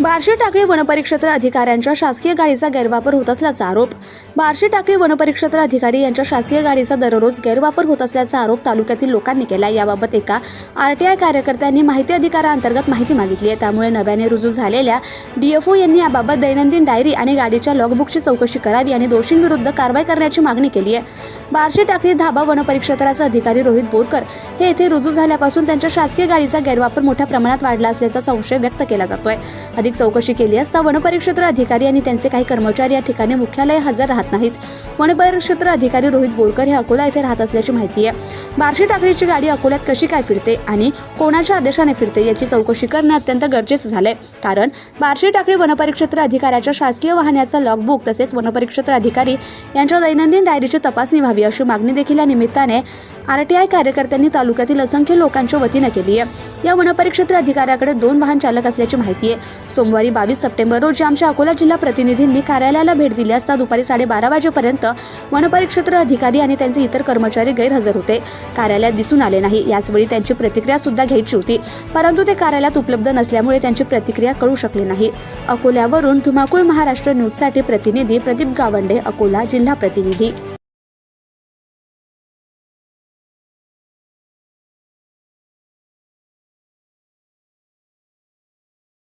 बार्शी टाकळी वनपरिक्षेत्र अधिकाऱ्यांच्या शासकीय गाडीचा गैरवापर होत असल्याचा आरोप. बार्शी टाकळी वनपरिक्षेत्र अधिकारी यांच्या शासकीय गाडीचा दररोज गैरवापर होत असल्याचा आरोप तालुक्यातील लोकांनी केला. याबाबत एका आरटीआय कार्यकर्त्यांनी माहिती अधिकाराअंतर्गत माहिती मागितली आहे. त्यामुळे नव्याने रुजू झालेल्या डीएफओ यांनी याबाबत दैनंदिन डायरी आणि गाडीच्या लॉगबुकची चौकशी करावी आणि दोषींविरुद्ध कारवाई करण्याची मागणी केली आहे. बार्शी टाकळी धाबा वनपरिक्षेत्राचे अधिकारी रोहित बोरकर हे येथे रुजू झाल्यापासून त्यांच्या शासकीय गाडीचा गैरवापर मोठ्या प्रमाणात वाढला असल्याचा संशय व्यक्त केला जातोय. अधिक चौकशी केली असता वनपरिक्षेत्र अधिकारी आणि त्यांचे काही कर्मचारी या ठिकाणी मुख्यालय हजर राहत नाहीत. वनपरिक्षेत्र अधिकारी रोहित बोरकर हे अकोला येथे राहत असल्याची माहिती आहे. बार्शी टाकळीची गाडी अकोल्यात कशी काय फिरते आणि कोणाच्या आदेशाने फिरते याची चौकशी करणं अत्यंत गरजेचं झालंय. कारण बार्शी टाकळी वनपरिक्षेत्र अधिकाऱ्याच्या शासकीय वाहनाचा लॉगबुक तसेच वनपरिक्षेत्र अधिकारी यांच्या दैनंदिन डायरीची तपासणी व्हावी अशी मागणी देखील या निमित्ताने आरटीआय कार्यकर्त्यांनी तालुक्यातील असंख्य लोकांच्या वतीनं केली आहे. या वनपरिक्षेत्र अधिकाऱ्याकडे दोन वाहन चालक असल्याची माहिती आहे. सोमवारी बावीस सप्टेंबर रोजी आमच्या अकोला जिल्हा प्रतिनिधींनी कार्यालयाला भेट दिली असता दुपारी साडेबारा वाजेपर्यंत वनपरिक्षेत्र अधिकारी आणि त्यांचे इतर कर्मचारी गैरहजर होते. कार्यालयात दिसून आले नाही. याचवेळी त्यांची प्रतिक्रिया सुद्धा घ्यायची होती. परंतु ते कार्यालयात उपलब्ध नसल्यामुळे त्यांची प्रतिक्रिया कळू शकली नाही. अकोल्यावरून धुमाकूळ महाराष्ट्र न्यूजसाठी प्रतिनिधी प्रदीप गावंडे अकोला जिल्हा प्रतिनिधी.